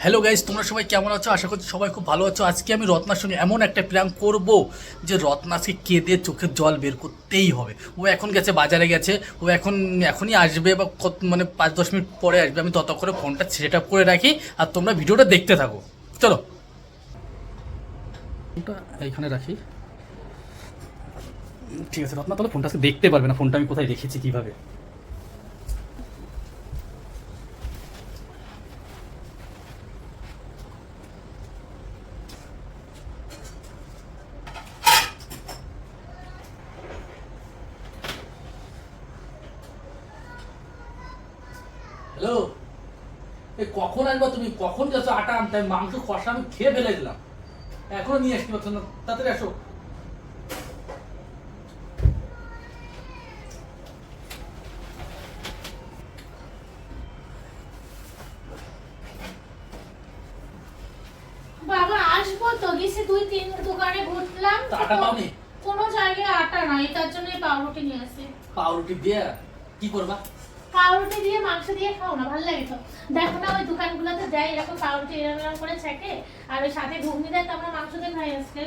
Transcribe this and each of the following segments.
Hello guys তোমরা সবাই কেমন আছো? আশা করছি সবাই খুব ভালো আছো। আজকে আমি রত্নার সঙ্গে এমন একটা প্ল্যান করব যে রত্নাকে কেঁদে চোখের জল বের করতেই হবে। ও এখন গেছে, বাজারে গেছে। ও এখন, এখনই আসবে বা কত- মানে পাঁচ, দশ মিনিট পরে আসবে। আমি ততক্ষণে ফোনটা সেট আপ করে রাখি আর তোমরা ভিডিওটা দেখতে থাকো। চলো। ফোনটা এইখানে রাখি। ঠিক আছে, রত্না, তাহলে ফোনটা দেখতে পারবে না। ফোনটা আমি কোথায় রেখেছি কীভাবে? হ্যালো? এ কখন আসবা তুমি? কখন যাচ্ছ? আটা আনতে? মাংস কষা আমি খেয়ে ফেলে দিলাম। এখনও নিয়ে আসতে পারছ না? তাড়াতাড়ি আসো। বাবা আসব তো। গেছে দুই তিন দোকানে ঘুরলাম। আটা পাওনি? কোনো জায়গায় আটা নাই তার জন্য পাউরুটি নিয়ে আসি। পাউরুটি দিয়ে কি করবা? পাউরুটি দিয়ে মাংস দিয়ে খাও না ভালো লাগে তো। দেখো না ওই দোকানগুলোতে দেয় এরকম পাউরুটি এরকম এরকম করে ছেঁকে আর ওই সাথে ঘুগনি দেয় তো আমরা মাংস দিয়ে খাই আজকে।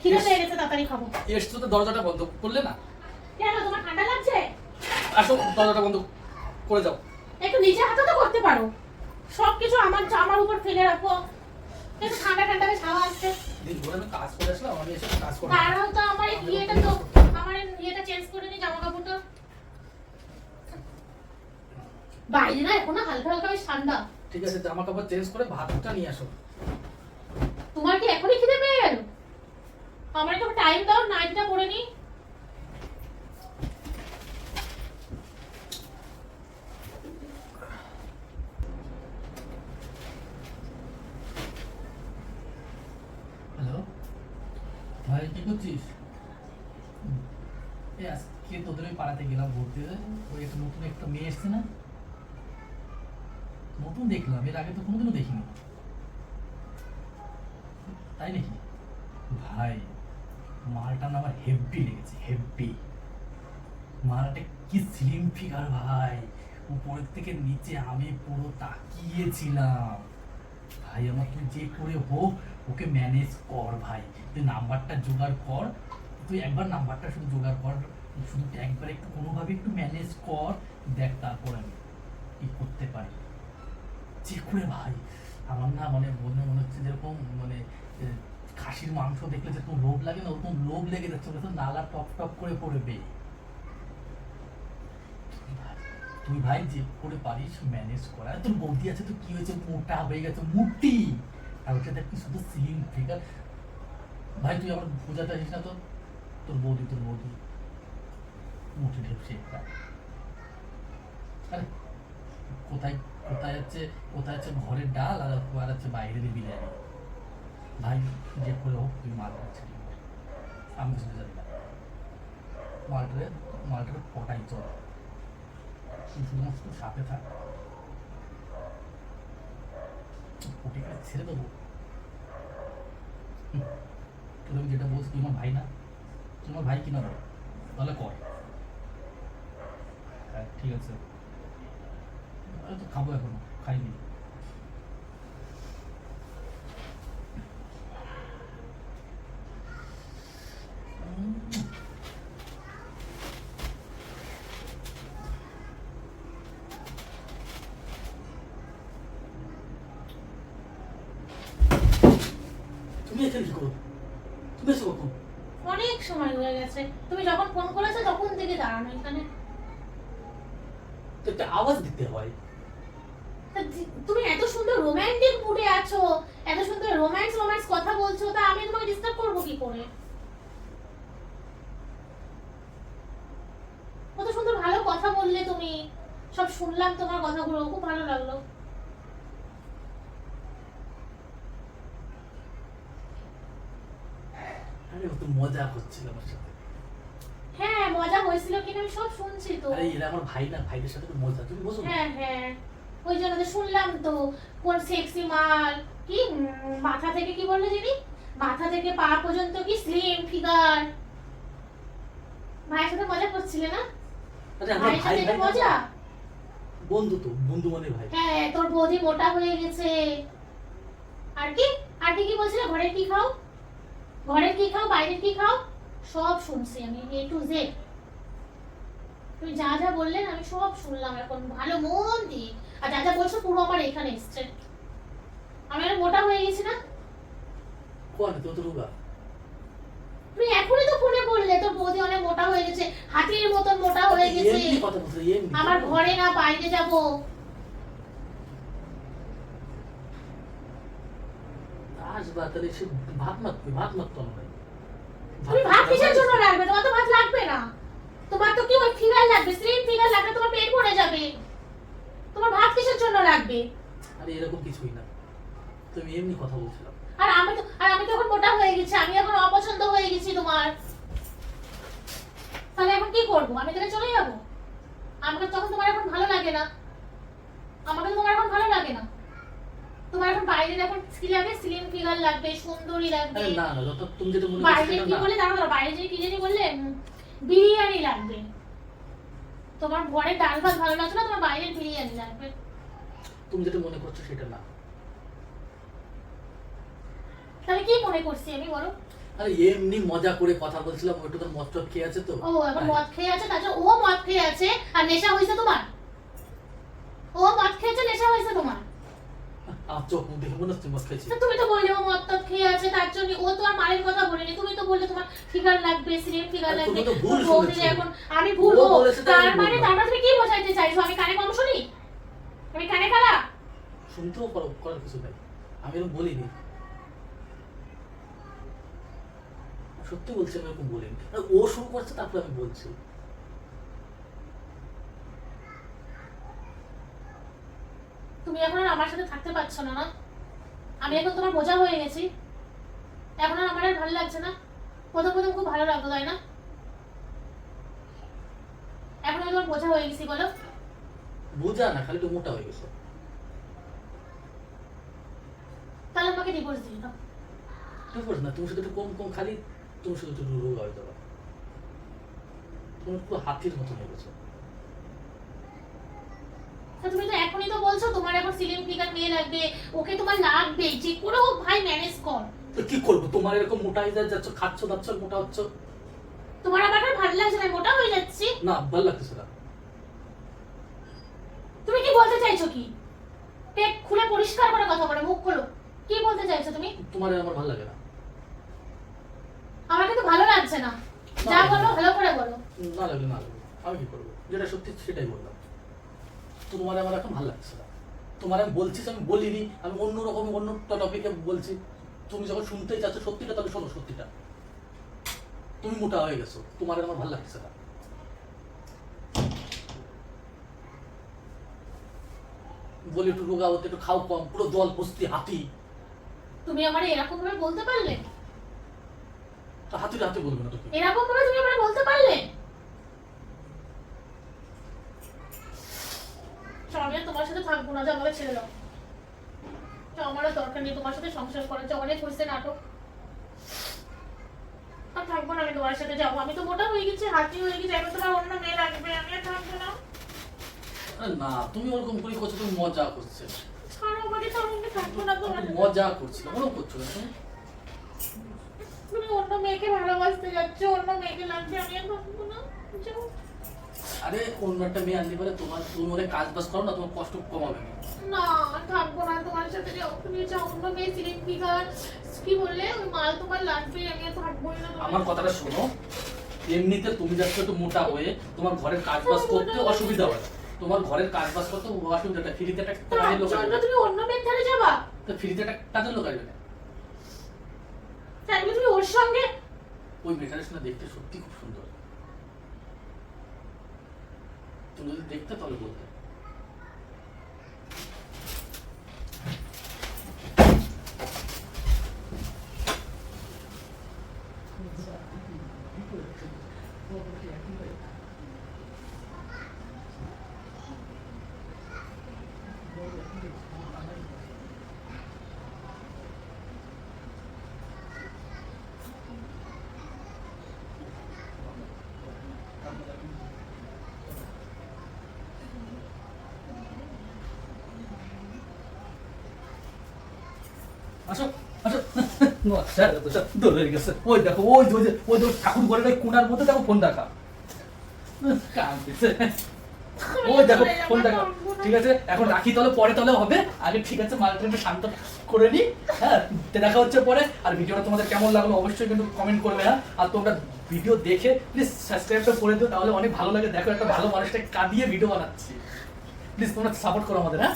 খিদে পেয়ে গেছে তাড়াতাড়ি খাব। এসছো তো দরজাটা বন্ধ করলে না? কেন তোমার ঠান্ডা লাগছে? আসো দরজাটা বন্ধ করে যাও। একটু নিজে হাতে তো করতে পারো। সব কিছু আমার আমার উপর ফেলে রাখো। একটু ঠান্ডা ঠান্ডা বেশ হাওয়া আসছে দিন ভোর আমি কাজ করে আসলাম আমি এসে কাজ করব দাঁড়াও তো আমার এই ইয়েটা তো আমার এই ইয়েটা চেঞ্জ করে নি জামা কাপড়টা বাইরে না এখনও হালকা হালকা বেশ ঠান্ডা। ঠিক আছে জামা কাপড় চেঞ্জ করে ভাতটা নিয়ে আসো। তোমার কি এখনই খিদে পেয়ে গেল আমার একটু টাইম দাও নাইটটা পরে নি হ্যালো ভাই কি করছিস? আজকে তোদের ওই পাড়াতে গেলাম ঘুরতে। ওই একটা নতুন একটা মেয়ে এসছে না? নতুন দেখলাম, এর আগে তো কোনোদিনও দেখিনি। তাই নাকি? ভাই, মালটা আমার হেভি লেগেছে হেভি মালটা কি স্লিম ফিগার ভাই? উপরের থেকে নিচে আমি পুরো তাকিয়েছিলাম। ভাই, আমার তুই যে করে হোক, ওকে ম্যানেজ কর ভাই। তুই নাম্বারটা জোগাড় কর। তুই একবার নাম্বারটা শুধু জোগাড় কর, শুধু একবার একটু কোনোভাবে একটু ম্যানেজ কর। দেখ তারপর আমি কি করতে পারি। যে ভাই আমার না মানে মনে মনে হচ্ছে যেরকম মানে খাসির মাংস দেখলে যেরকম লোভ লাগে না, ওরকম লোভ লেগে যাচ্ছে, ওটা নালা টপ টপ করে পড়বে। তুই ভাই যে করে পারিস ম্যানেজ করা। তোর বৌদি আছে তো কি হয়েছে? মোটা হয়ে গেছে মূর্তি আর ওটা দেখ শুধু স্লিম ফিগার ভাই, তুই আমার পূজাটা আসিস না তো? তোর বৌদি তোর বৌদি। মুঠি ঢেপসে একটা। আরে, কোথায় কোথায় হচ্ছে কোথায় হচ্ছে ঘরের ডাল আর আর হচ্ছে বাইরের বিরিয়ানি। ভাই, যে করে হোক, তুই মাল খাচ্ছে আমি কিছু জানি না। মালটারে মালটারে পটাই, চল। তুই শুধুমাত্র সাথে থাক। পুটিকে ছেড়ে দেবো। আমি যেটা বলছি, তুই আমার ভাই না। তোমার ভাই কিনা বল? তাহলে কর। হ্যাঁ ঠিক আছে। খাব এখনও খাইনি। তুমি এখানে কি করো? তুমি এসে কখন? অনেক সময় হয়ে গেছে। তুমি যখন ফোন করেছ তখন থেকে দাঁড়ানো এখানে। তো একটা আওয়াজ দিতে হয় তা দি- তুমি এত সুন্দর রোমান্টিক আছো? এত সুন্দর রোম্যান্স রোম্যান্স কথা বলছো তা আমি তোমাকে ডিস্টার্ব করব কি করে? কত সুন্দর ভালো কথা বললে তুমি। সব শুনলাম তোমার কথাগুলো খুব ভালো লাগল। আরে ও তো মজা করছিল আমার সাথে। হ্যাঁ মজা হয়েছিল কিনা আমি সব শুনছি তো। আরে এরা আমার ভাই না ভাইদের সাথে মজা। তুমি বোঝো হ্যাঁ হ্যাঁ। ওই জন্য তো শুনলাম তো কোন সেক্সি মাল? কি? মাথা থেকে কি বললে যিনি মাথা থেকে পা পর্যন্ত কি স্লিম ফিগার ভাইয়ের সাথে মজা করছিলে না? ভাইয়ের সাথে এটা মজা? বন্ধু তো বন্ধু মানে ভাই। হ্যাঁ তোর বৌদি মোটা হয়ে গেছে। আর কি? আর কি বলছিলে? ঘরের কি খাও? ঘরের কি খাও? বাইরের কি খাও? সব শুনছি আমি এ টু জেড তুমি যা যা বললেন আমি সব শুনলাম। এখন ভালো মন দিয়ে আর যা যা বলছো পুরো আমার এখানে এসছে। আমি আর মোটা হয়ে গেছি না? কোন তো তো রোগা? তুমি এখনই তো ফোনে বললে তোর বৌদি অনেক মোটা হয়ে গেছে হাতির মতন মোটা হয়ে গেছে। আমার ঘরে না বাইরে যাব। আসবা তাহলে সে ভাত মাত ভাত মাত তো ভাই তুমি ভাত কিসের জন্য রাখবে? তোমার তো ভাত লাগবে না। তোমার তো কি ওই ফিগার লাগবে স্লিম ফিগার লাগবে তোমার পেট ভরে যাবে। তোমার ভাত কিসের জন্য লাগবে? আরে এরকম কিছুই না। তুমি এমনি কথা বলছিলাম। আর আমি তো আর আমি তো এখন মোটা হয়ে গেছি আমি এখন অপছন্দ হয়ে গেছি তোমার। তাহলে এখন কি করব? আমি তাহলে চলে যাব? আমাকে তখন তোমার এখন ভালো লাগে না। আমাকে তোমার এখন ভালো লাগে না। তোমার এখন বাইরের এখন কি লাগবে স্লিম ফিগার লাগবে সুন্দরী লাগবে। না না তুমি যেটা মনে করছ বাইরে কি বলে? দাঁড়াও, বাইরে যে কি জানি বললে? বিরিয়ানি লাগবে। তোমার ঘরে ডাল ভাত ভালো লাগছে না তোমার বাইরের বিরিয়ানি লাগবে তুমি যেটা মনে করছ সেটা না। তাহলে কি মনে করছি আমি বলো? আরে এমনি মজা করে কথা বলছিলাম ওইটা তো মদ টদ খেয়ে আছে তো। ও এখন মদ খেয়ে আছে তাহলে ও মদ খেয়ে আছে আর নেশা হয়েছে তোমার। ও মদ খেয়েছে নেশা হয়েছে তোমার। চোখ দেখে মনে হচ্ছে মদ খাইছি তুমি তো বললে ও মদ টদ খেয়ে আছে তার জন্য ও তো আর মায়ের কথা বলেনি। তুমি তো বললে তোমার ফিগার লাগবে স্লিম ফিগার লাগবে। তো ভুল তোর বৌদির শুনেছো। এখন আমি ভুল ও ও, বলেছে তাই তার মানে তার তুমি কি বোঝাইতে চাইছো? আমি কানে কম শুনি? আমি কানে খালা? শুনতেও পারো করার কিছু নাই। আমি এরকম বলিনি। সত্যি বলছি আমি এরকম বলিনি। ও শুরু করছে তারপর আমি বলছি। তুমি এখন আর আমার সাথে থাকতে পারছ না না? আমি এখন তোমার বোঝা হয়ে গেছি। এখন আর আমার আর ভালো লাগছে না। প্রথম প্রথম খুব ভালো লাগতো তাই না? এখন আমি তোমার বোঝা হয়ে গেছি বলো। বোঝা না খালি তো মোটা হয়ে গেছে। তাহলে আমাকে ডিভোর্স দিয়ে দাও। আছে না তুমি শুধু একটু কম কম খালি তুমি শুধু একটু রোগা হয়ে যাবে তুমি পুরো হাতির মতো হয়ে গেছো। তুমি তো এখনই তো বলছো তোমার এখন সিলিং ফিগার মেয়ে লাগবে ওকে তোমার লাগবে যে করে হোক ভাই ম্যানেজ কর। তো কি করব? তোমার এরকম মোটা হয়ে যাচ্ছ খাচ্ছ দাচ্ছ মোটা হচ্ছ? তোমার আমার আর ভালো লাগছে না মোটা হয়ে যাচ্ছি। না ভালো লাগতেছে না। তুমি কি বলতে চাইছো কি? পেট খুলে পরিষ্কার করে কথা বলো মুখ খোলো। কি বলতে চাইছো তুমি? তোমার আমার ভালো লাগে না। আমাকে তো ভালো লাগছে না। যা বলো ভালো করে বলো। না লাগলে না আমি কি করব? যেটা সত্যি সেটাই বললাম। তোমার আমার এখন ভালো লাগছে না। তোমার আমি বলছিস আমি বলিনি আমি অন্য রকম অন্য টপিকে বলছি। তুমি যখন শুনতেই চাচ্ছ সত্যিটা তাহলে শোনো সত্যিটা। তুমি মোটা হয়ে গেছো তোমার আমার ভালো লাগছে না। বলি একটু রোগা হতে একটু খাও কম পুরো জল বস্তি হাতি। তুমি আমার এরকম ভাবে বলতে পারলে? হাতির হাতে বলবে না এরকম ভাবে তুমি আমার বলতে পারলে? আমি তোমার সাথে থাকব না যে আমাকে ছেড়ে দাও। আমারও দরকার নেই তোমার সাথে সংসার করার। যে অনেক হয়েছে নাটক। আর থাকব না আমি তোমার সাথে যাব। আমি তো মোটা হয়ে গেছি হাতি হয়ে গেছি এখন তোমার অন্য মেয়ে লাগবে আমি আর থাকব না। না তুমি ওরকম করে করছ তুমি মজা করছে। ছাড়ো আমাকে ছাড়ো আমি থাকব না তোমার মজা করছিল ওরকম করছ না তুমি তুমি অন্য মেয়েকে ভালোবাসতে যাচ্ছ অন্য মেয়েকে লাগবে আমি আর থাকব না। যাও। আরে অন্য একটা মেয়ে আনতে পারে তোমার তুমি ওরে কাজ বাজ করো না তোমার কষ্ট কমাবে। না না থাকব না তোমার সাথে তুমি যাও অন্য মেয়ে সিলিং ফিগার কি বললে? ওই মাল তোমার লাগবে আমি আর থাকবোই না আমার কথাটা শোনো এমনিতে তুমি যাচ্ছ একটু মোটা হয়ে তোমার ঘরের কাজ বাজ করতে অসুবিধা হয়। তোমার ঘরের কাজ বাজ করতে অসুবিধাটা ফ্রিতে একটা কাজের লোক আসবে। তুমি অন্য মেয়ের ধারে যাবা। তো ফ্রিতে একটা কাজের লোক আসবে। না তাই তুমি ওর সঙ্গে? ওই মেয়েটার দেখতে সত্যি খুব সুন্দর। তুমি যদি দেখতে তাহলে বলতে Thank you. পরে হবে। আগে ঠিক আছে, মালটা শান্ত করে নি। হ্যাঁ দেখা হচ্ছে পরে। আর ভিডিওটা তোমাদের কেমন লাগল অবশ্যই কিন্তু কমেন্ট করবে হ্যাঁ। আর তোমরা ভিডিও দেখে প্লিজ সাবস্ক্রাইবটা করে দিও, তাহলে অনেক ভালো লাগে। দেখো, একটা ভালো মানুষটা কাঁদিয়ে ভিডিও বানাচ্ছি। প্লিজ তোমরা সাপোর্ট করো আমাদের হ্যাঁ।